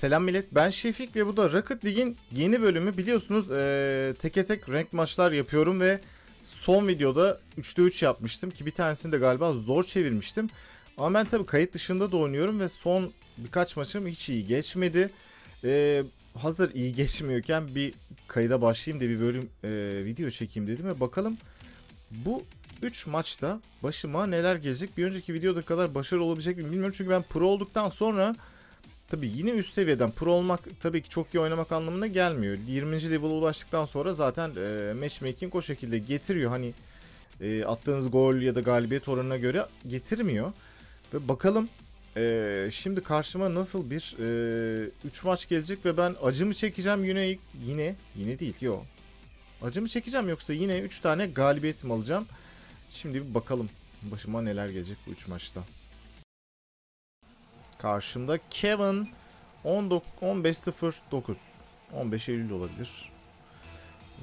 Selam millet ben Şefik ve bu da Rocket League'in yeni bölümü biliyorsunuz ee, teke tek renk maçlar yapıyorum ve son videoda 3'te 3 yapmıştım ki bir tanesini de galiba zor çevirmiştim. Ama ben tabii kayıt dışında da oynuyorum ve son birkaç maçım hiç iyi geçmedi. Ee, hazır iyi geçmiyorken bir kayıda başlayayım da bir bölüm ee, video çekeyim dedim ve bakalım bu 3 maçta başıma neler gelecek. Bir önceki videoda kadar başarılı olabilecek mi bilmiyorum çünkü ben pro olduktan sonra Tabi yine üst seviyeden pro olmak tabii ki çok iyi oynamak anlamına gelmiyor. 20. level'a ulaştıktan sonra zaten e, matchmaking o şekilde getiriyor. Hani e, attığınız gol ya da galibiyet oranına göre getirmiyor. Ve bakalım e, şimdi karşıma nasıl bir 3 e, maç gelecek ve ben acımı çekeceğim yine yine yine değil yo. Acımı çekeceğim yoksa yine 3 tane galibiyetim alacağım. Şimdi bir bakalım başıma neler gelecek bu 3 maçta. Karşımda Kevin 15.09 15 Eylül olabilir.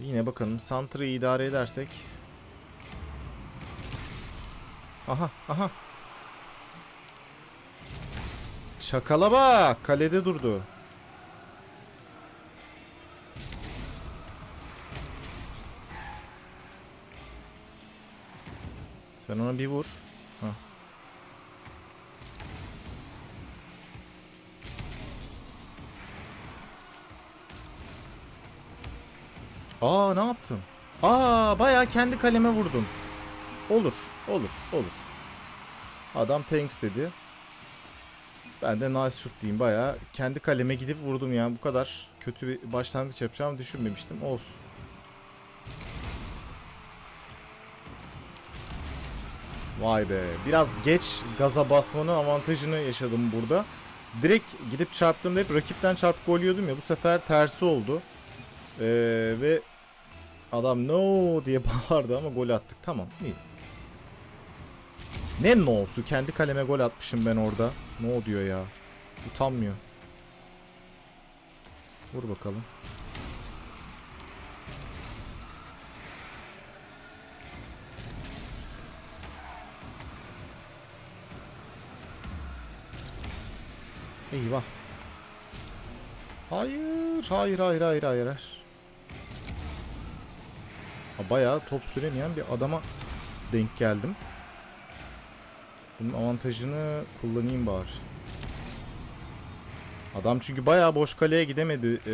Yine bakalım Santra'yı idare edersek. Aha aha. Çakala bak. Kalede durdu. Sen ona bir vur. Hah. Aa ne yaptım? Aa bayağı kendi kaleme vurdum. Olur, olur, olur. Adam thanks dedi. Ben de nice shoot diyeyim bayağı. Kendi kaleme gidip vurdum yani bu kadar kötü bir başlangıç yapacağımı düşünmemiştim. Olsun. Vay be. Biraz geç gaza basmanın avantajını yaşadım burada. Direkt gidip çarptığımda hep rakipten çarpıp gol ya. Bu sefer tersi oldu. Ee, ve adam no diye bağırdı ama gol attık. Tamam iyi. Ne no'su? Kendi kaleme gol atmışım ben orada. No diyor ya. Utanmıyor. Vur bakalım. Eyvah. Hayır, hayır, hayır, hayır, hayır. Bayağı top süremeyen bir adama denk geldim. Bunun avantajını kullanayım bari. Adam çünkü bayağı boş kaleye gidemedi. Ee...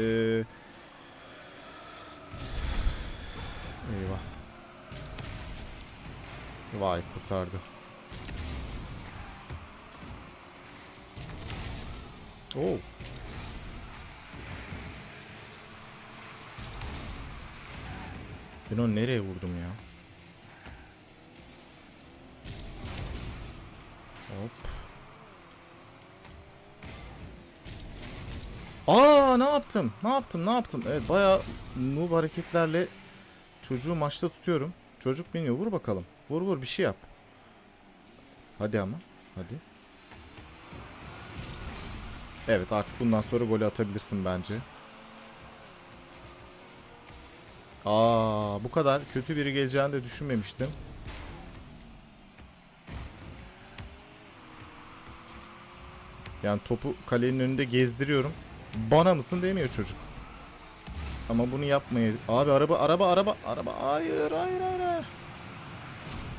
Eyvah. Vay kurtardı. Oo. Ben onu nereye vurdum ya? Hop. Aa ne yaptım? Ne yaptım? Ne yaptım? Evet bayağı noob hareketlerle çocuğu maçta tutuyorum. Çocuk biniyor. Vur bakalım. Vur vur bir şey yap. Hadi ama. Hadi. Evet artık bundan sonra golü atabilirsin bence. Aa, bu kadar kötü biri geleceğini de düşünmemiştim. Yani topu kalenin önünde gezdiriyorum. Bana mısın demiyor çocuk. Ama bunu yapmayı... Abi araba araba araba araba hayır hayır hayır.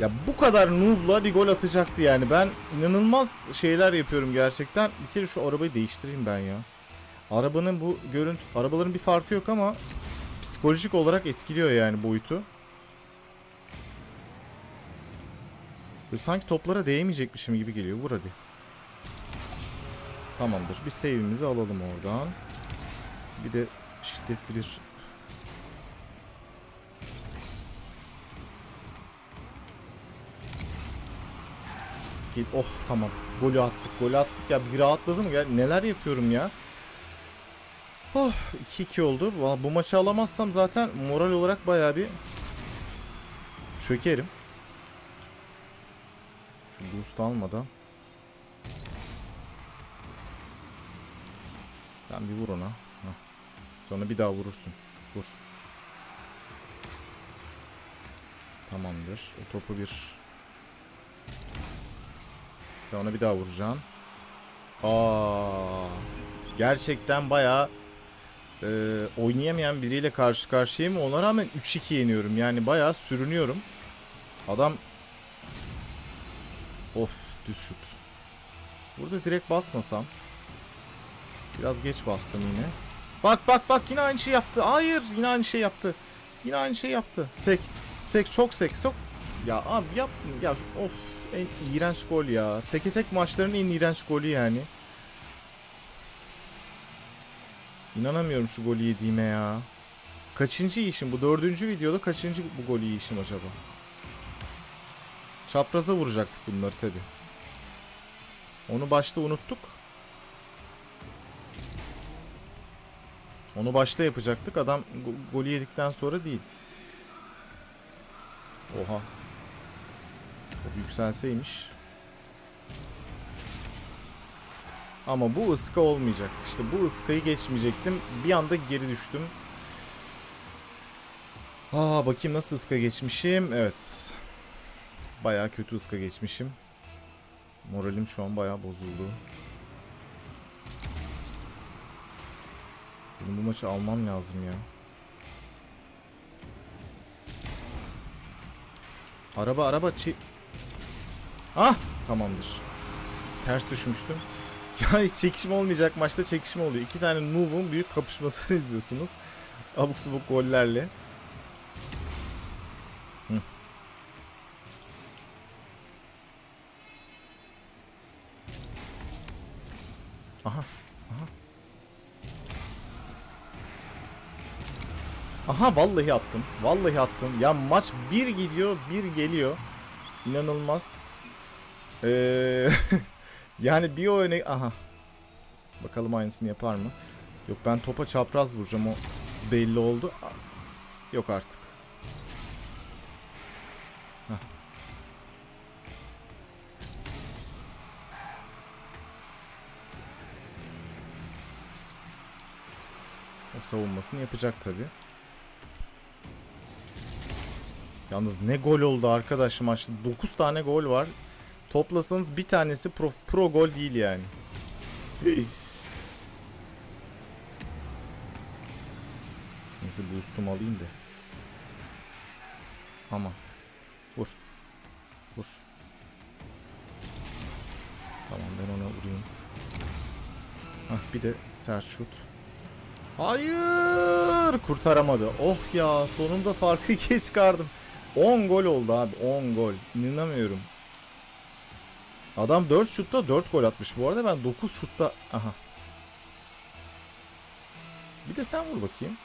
Ya bu kadar noob'la bir gol atacaktı yani. Ben inanılmaz şeyler yapıyorum gerçekten. Bir kere şu arabayı değiştireyim ben ya. Arabanın bu görüntü... Arabaların bir farkı yok ama psikolojik olarak etkiliyor yani boyutu. Böyle sanki toplara değmeyecekmişim gibi geliyor. Vur hadi. Tamamdır. Bir save'imizi alalım oradan. Bir de şiddetli bir Oh tamam. Golü attık. Golü attık ya. Bir rahatladım ya. Neler yapıyorum ya. Oh 2-2 oldu. Bu maçı alamazsam zaten moral olarak baya bir çökerim. Şu boost almadan. Sen bir vur ona. Heh. Sonra bir daha vurursun. Vur. Tamamdır. O topu bir... Sen ona bir daha vuracaksın. Aa. gerçekten bayağı e, oynayamayan biriyle karşı karşıyayım. Ona rağmen 3-2 yeniyorum. Yani bayağı sürünüyorum. Adam Of düz şut. Burada direkt basmasam. Biraz geç bastım yine. Bak bak bak yine aynı şey yaptı. Hayır yine aynı şey yaptı. Yine aynı şey yaptı. Sek. Sek çok sek. Sok. Ya abi yap. Ya of en iğrenç gol ya. Teke tek maçların en iğrenç golü yani. İnanamıyorum şu golü yediğime ya. Kaçıncı yiyişim bu? Dördüncü videoda kaçıncı bu golü yiyişim acaba? Çapraza vuracaktık bunları tabi. Onu başta unuttuk. Onu başta yapacaktık. Adam go- golü yedikten sonra değil. Oha. O yükselseymiş. Ama bu ıska olmayacaktı. İşte bu ıskayı geçmeyecektim. Bir anda geri düştüm. Aa bakayım nasıl ıska geçmişim. Evet. Bayağı kötü ıska geçmişim. Moralim şu an bayağı bozuldu. Benim bu maçı almam lazım ya. Araba araba çi... Ah! Tamamdır. Ters düşmüştüm. Ya hiç çekişme olmayacak maçta çekişme oluyor. İki tane noob'un büyük kapışmasını izliyorsunuz. Abuk subuk gollerle. Hı. Aha. Aha. Aha vallahi attım. Vallahi attım. Ya maç bir gidiyor, bir geliyor. İnanılmaz. Ee, yani bir öne... Aha. Bakalım aynısını yapar mı? Yok ben topa çapraz vuracağım o belli oldu. Yok artık. Hah. O savunmasını yapacak tabi. Yalnız ne gol oldu arkadaş maçta. 9 tane gol var. Toplasanız bir tanesi pro, pro gol değil yani. Neyse boost'umu alayım da. Ama. Vur. Vur. Tamam ben ona vurayım. Hah bir de sert şut. Hayır kurtaramadı. Oh ya sonunda farkı geç çıkardım. 10 gol oldu abi 10 gol. İnanamıyorum. Adam 4 şutta 4 gol atmış. Bu arada ben 9 şutta aha. Bir de sen vur bakayım.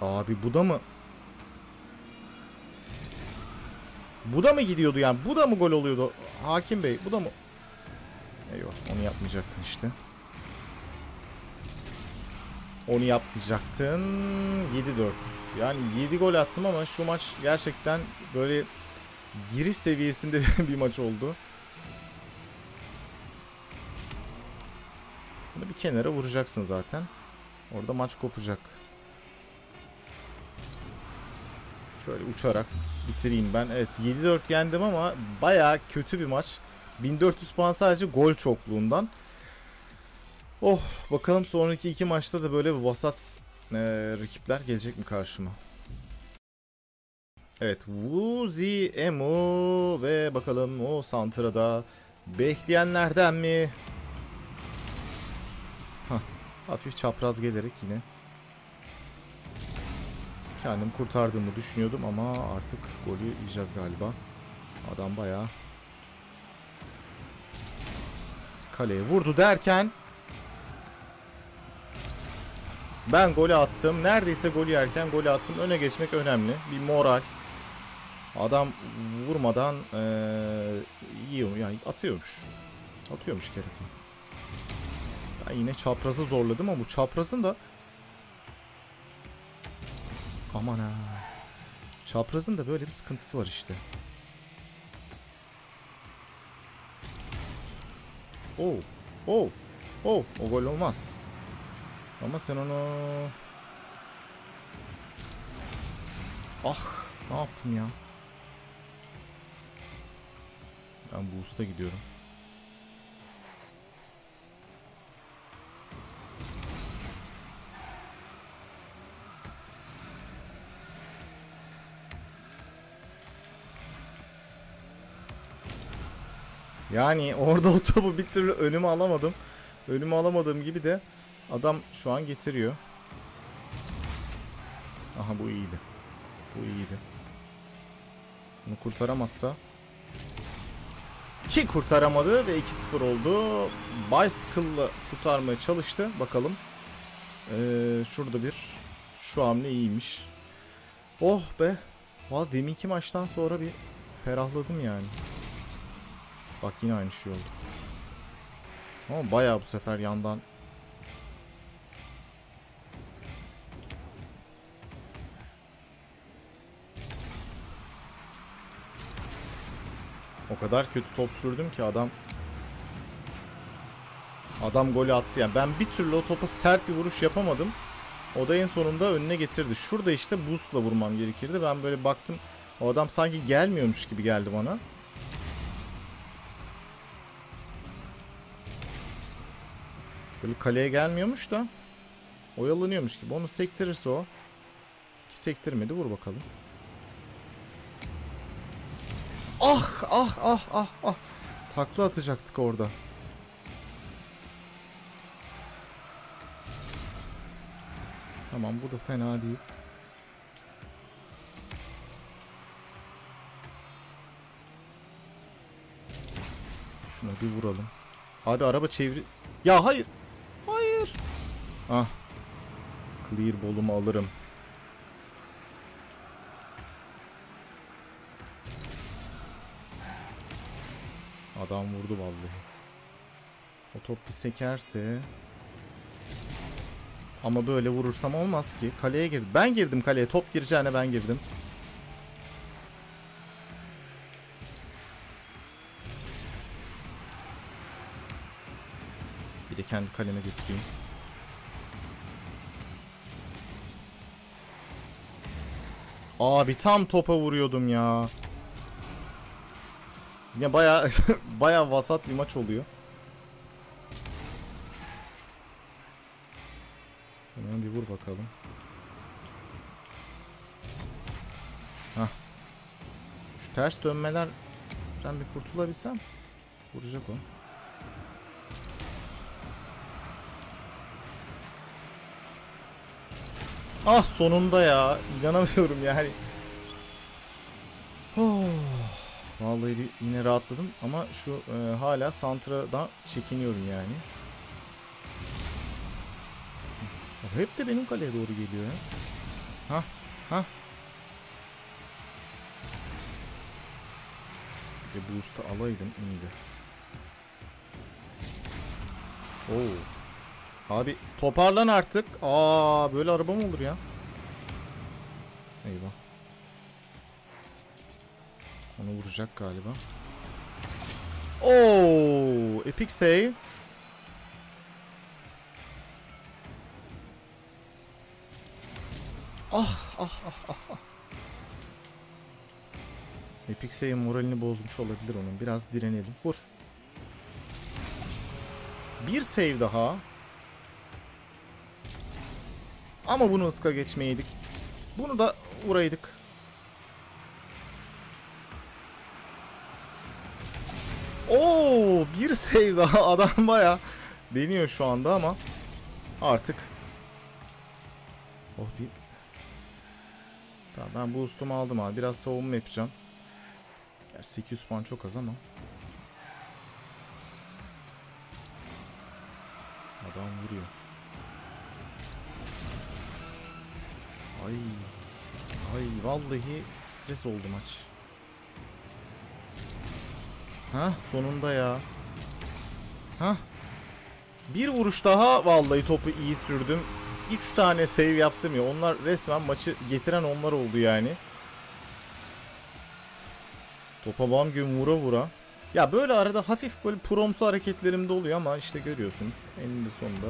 Abi bu da mı? Bu da mı gidiyordu yani? Bu da mı gol oluyordu? Hakim Bey bu da mı? Eyvah onu yapmayacaktın işte. Onu yapmayacaktın. 7-4. Yani 7 gol attım ama şu maç gerçekten böyle giriş seviyesinde bir maç oldu. Bunu bir kenara vuracaksın zaten. Orada maç kopacak. Şöyle uçarak bitireyim ben. Evet 7-4 yendim ama baya kötü bir maç. 1400 puan sadece gol çokluğundan. Oh bakalım sonraki iki maçta da böyle vasat e, rakipler gelecek mi karşıma? Evet Wuzi Emu ve bakalım o Santra'da bekleyenlerden mi? Hah, hafif çapraz gelerek yine kendim kurtardığımı düşünüyordum ama artık golü yiyeceğiz galiba. Adam bayağı kaleye vurdu derken ben golü attım. Neredeyse golü yerken golü attım. Öne geçmek önemli. Bir moral. Adam vurmadan ee, yiyor yani atıyormuş. Atıyormuş kerata. Ben yine çaprazı zorladım ama bu çaprazın da Aman ha. Çaprazın da böyle bir sıkıntısı var işte. Oo. Oo. Oo. O gol olmaz. Ama sen onu... Ah. Ne yaptım ya? Ben boost'a gidiyorum. Yani orada o topu bir türlü önüme alamadım. Önüme alamadığım gibi de adam şu an getiriyor. Aha bu iyiydi. Bu iyiydi. Bunu kurtaramazsa. Ki kurtaramadı ve 2-0 oldu. Bicycle'la kurtarmaya çalıştı. Bakalım. Ee, şurada bir şu hamle iyiymiş. Oh be. Valla deminki maçtan sonra bir ferahladım yani. Bak yine aynı şey oldu. Ama bayağı bu sefer yandan Kadar kötü top sürdüm ki adam Adam golü attı yani ben bir türlü o topa sert bir vuruş yapamadım. O da en sonunda önüne getirdi. Şurada işte boost'la vurmam gerekirdi. Ben böyle baktım. O adam sanki gelmiyormuş gibi geldi bana. Böyle kaleye gelmiyormuş da oyalanıyormuş gibi. Onu sektirirse o. Ki sektirmedi. Vur bakalım. Ah ah ah ah ah. Takla atacaktık orada. Tamam bu da fena değil. Şuna bir vuralım. Hadi araba çevir. Ya hayır. Hayır. Ah. Clear bolumu alırım. Adam vurdu vallahi. O top bir sekerse... Ama böyle vurursam olmaz ki. Kaleye girdim. Ben girdim kaleye. Top gireceğine ben girdim. Bir de kendi kaleme götüreyim. Abi tam topa vuruyordum ya. Yine baya baya vasat bir maç oluyor. Hemen bir vur bakalım. Hah. Şu ters dönmeler ben bir kurtulabilsem vuracak o. Ah sonunda ya. İnanamıyorum yani. Vallahi yine rahatladım ama şu e, hala Santra'dan çekiniyorum yani. Hep de benim kaleye doğru geliyor ya. Ha ha. Bir boost'u alaydım iyiydi. Oo. Abi toparlan artık. Aa böyle araba mı olur ya? Eyvah. Onu vuracak galiba. Oo, epic save. Ah, ah, ah, ah, ah. Epic save moralini bozmuş olabilir onun. Biraz direnelim. Vur. Bir save daha. Ama bunu ıska geçmeyeydik. Bunu da vuraydık. Oo, bir save daha adam baya deniyor şu anda ama artık Oh bir Tamam ben boost'umu aldım abi. Biraz savunma yapacağım. Gerçi 800 puan çok az ama. Adam vuruyor. Ay. Ay vallahi stres oldu maç. Ha sonunda ya. Ha. Bir vuruş daha vallahi topu iyi sürdüm. 3 tane save yaptım ya. Onlar resmen maçı getiren onlar oldu yani. Topa bam gün vura vura. Ya böyle arada hafif böyle promsu hareketlerim de oluyor ama işte görüyorsunuz. Eninde sonunda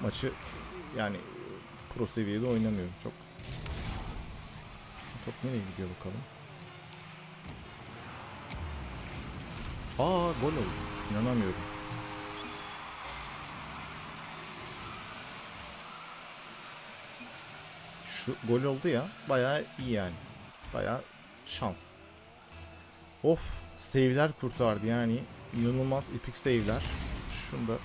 maçı yani pro seviyede oynamıyorum çok. Top nereye gidiyor bakalım. Aa gol oldu. İnanamıyorum. Şu gol oldu ya. Bayağı iyi yani. Bayağı şans. Of. Save'ler kurtardı yani. İnanılmaz epik save'ler. Şunu da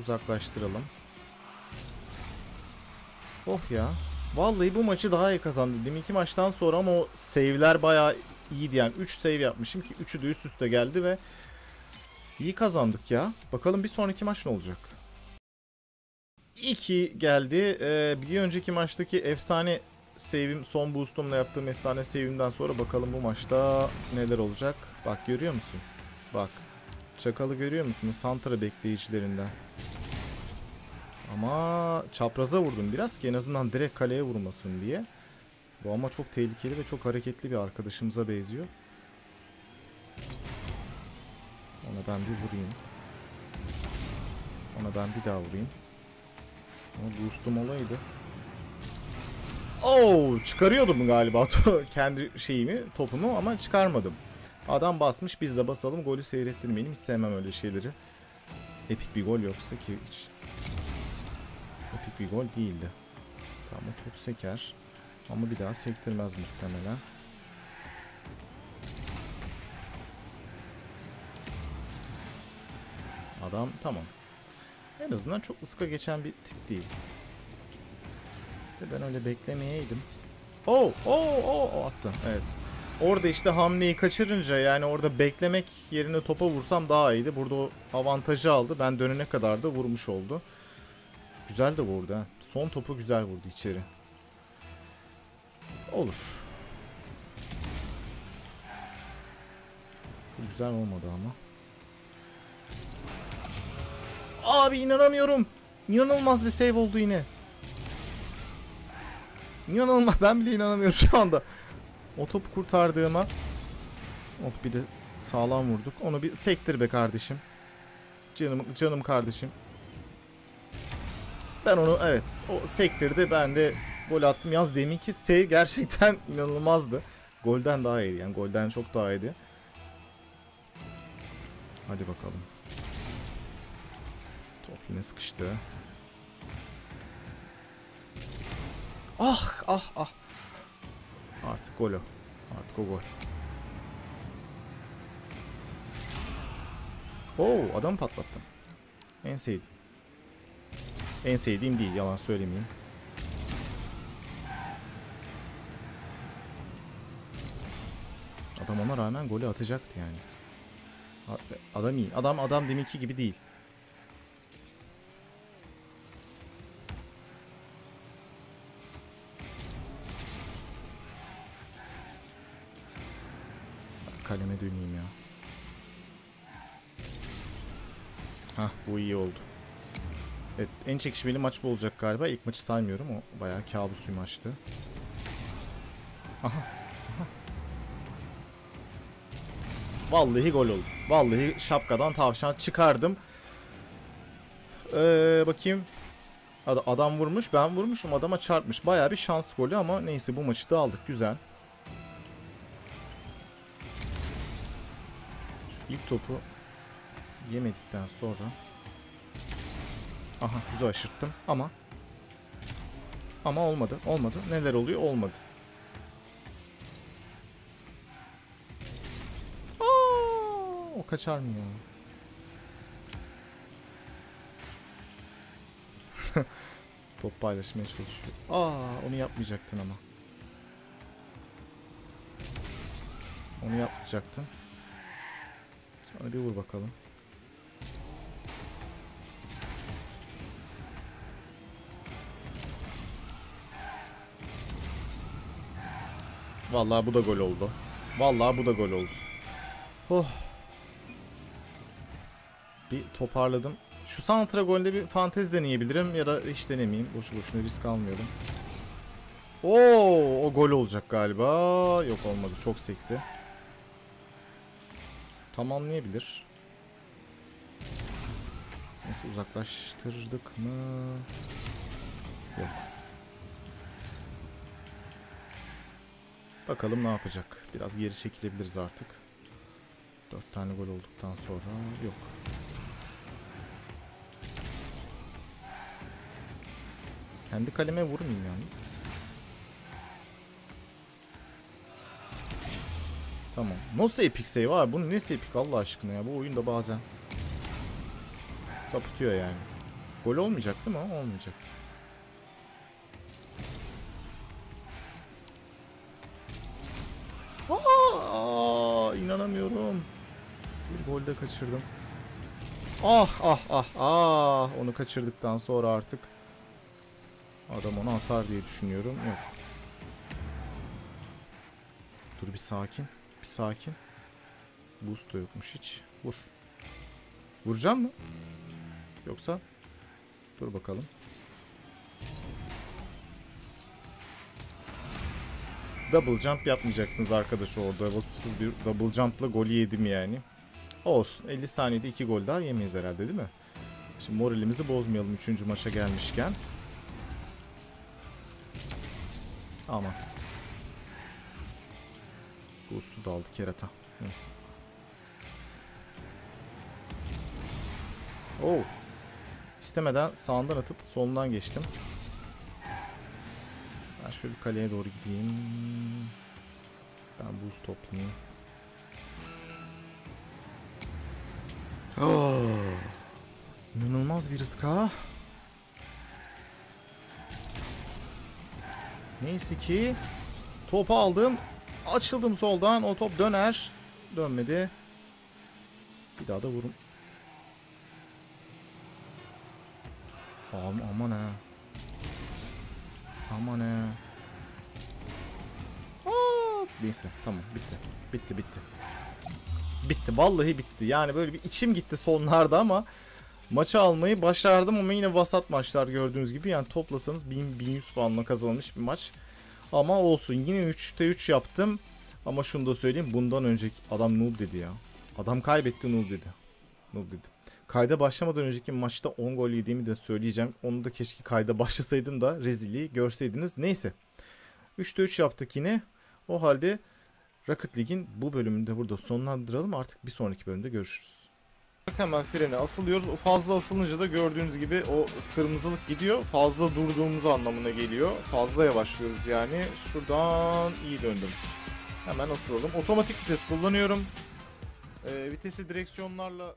uzaklaştıralım. Oh ya. Vallahi bu maçı daha iyi kazandı. Deminki maçtan sonra ama o save'ler bayağı iyiydi yani. 3 save yapmışım ki 3'ü de üst üste geldi ve iyi kazandık ya. Bakalım bir sonraki maç ne olacak? 2 geldi. Ee, bir önceki maçtaki efsane save'im, son boostumla yaptığım efsane save'imden sonra bakalım bu maçta neler olacak. Bak görüyor musun? Bak. Çakalı görüyor musunuz? Santra bekleyicilerinden. Ama çapraza vurdum biraz ki en azından direkt kaleye vurmasın diye. Bu ama çok tehlikeli ve çok hareketli bir arkadaşımıza benziyor. Ona ben bir vurayım. Ona ben bir daha vurayım. Ama boostum olaydı. Oo, çıkarıyordum galiba kendi şeyimi, topumu ama çıkarmadım. Adam basmış biz de basalım golü seyrettirmeyelim. Hiç sevmem öyle şeyleri. Epik bir gol yoksa ki hiç epik bir gol değildi. Tamam o top seker. Ama bir daha sektirmez muhtemelen. Adam tamam. En azından çok ıska geçen bir tip değil. De ben öyle beklemeyeydim. Oh, oh, oh attı. Evet. Orada işte hamleyi kaçırınca yani orada beklemek yerine topa vursam daha iyiydi. Burada avantajı aldı. Ben dönene kadar da vurmuş oldu. Güzel de vurdu ha. Son topu güzel vurdu içeri. Olur. Güzel olmadı ama. Abi inanamıyorum. İnanılmaz bir save oldu yine. İnanılmaz. Ben bile inanamıyorum şu anda. O topu kurtardığıma. Of bir de sağlam vurduk. Onu bir sektir be kardeşim. Canım, canım kardeşim. Ben onu evet o sektirdi. Ben de gol attım. Yalnız deminki save gerçekten inanılmazdı. Golden daha iyiydi. Yani golden çok daha iyiydi. Hadi bakalım. Top yine sıkıştı. Ah ah ah. Artık gol o. Artık o gol. Oo adam patlattım. En sevdiğim. En sevdiğim değil yalan söylemeyeyim. Adam ona rağmen golü atacaktı yani. Adam iyi. Adam adam deminki gibi değil. Kaleme döneyim ya. Hah bu iyi oldu. Evet en çekişmeli maç bu olacak galiba. İlk maçı saymıyorum. O bayağı kabus bir maçtı. Aha. Vallahi gol oldu. Vallahi şapkadan tavşan çıkardım. Ee, bakayım. Ad adam vurmuş. Ben vurmuşum. Adama çarpmış. Bayağı bir şans golü ama neyse bu maçı da aldık. Güzel. Şu ilk topu yemedikten sonra Aha güzel aşırttım ama ama olmadı. Olmadı. Neler oluyor? Olmadı. Aa, o kaçar mı ya? Top paylaşmaya çalışıyor. Aa, onu yapmayacaktın ama. Onu yapmayacaktın. Sonra bir vur bakalım. Vallahi bu da gol oldu. Vallahi bu da gol oldu. Oh. Bir toparladım. Şu Santra golde bir fantezi deneyebilirim ya da hiç denemeyeyim. Boşu boşuna risk almıyorum. Oo, o gol olacak galiba. Yok olmadı. Çok sekti. Tamamlayabilir. Neyse uzaklaştırdık mı? Yok. Bakalım ne yapacak. Biraz geri çekilebiliriz artık. 4 tane gol olduktan sonra yok. Kendi kaleme vurmayayım yalnız. Tamam. Nasıl epic save abi? Bunun nesi epic Allah aşkına ya? Bu oyunda bazen sapıtıyor yani. Gol olmayacak değil mi? Olmayacak. Gol de kaçırdım. Ah ah ah ah onu kaçırdıktan sonra artık adam onu atar diye düşünüyorum. Yok. Dur bir sakin. Bir sakin. Boost da yokmuş hiç. Vur. Vuracağım mı? Yoksa? Dur bakalım. Double jump yapmayacaksınız arkadaş orada. Vasıfsız bir double jump'la golü yedim yani. Olsun. 50 saniyede 2 gol daha yemeyiz herhalde değil mi? Şimdi moralimizi bozmayalım 3. maça gelmişken. Aman. Boost'u da aldı kerata. Neyse. Oo. İstemeden sağından atıp solundan geçtim. Ben şöyle bir kaleye doğru gideyim. Ben boost toplayayım. Oh. İnanılmaz bir risk ha. Neyse ki topu aldım. Açıldım soldan. O top döner. Dönmedi. Bir daha da vurum. Aman, aman ha. Aman ha. Aa, neyse tamam bitti. Bitti bitti. Bitti vallahi bitti. Yani böyle bir içim gitti sonlarda ama maçı almayı başardım ama yine vasat maçlar gördüğünüz gibi yani toplasanız 1000 1100 puanla kazanılmış bir maç. Ama olsun yine 3'te 3 yaptım. Ama şunu da söyleyeyim bundan önceki adam noob dedi ya. Adam kaybetti noob dedi. Noob dedi. Kayda başlamadan önceki maçta 10 gol yediğimi de söyleyeceğim. Onu da keşke kayda başlasaydım da rezilliği görseydiniz. Neyse. 3'te 3 yaptık yine. O halde Rocket League'in bu bölümünde burada sonlandıralım. Artık bir sonraki bölümde görüşürüz. Hemen frene asılıyoruz. Fazla asılınca da gördüğünüz gibi o kırmızılık gidiyor. Fazla durduğumuz anlamına geliyor. Fazla yavaşlıyoruz yani. Şuradan iyi döndüm. Hemen asılalım. Otomatik vites kullanıyorum. Ee, vitesi direksiyonlarla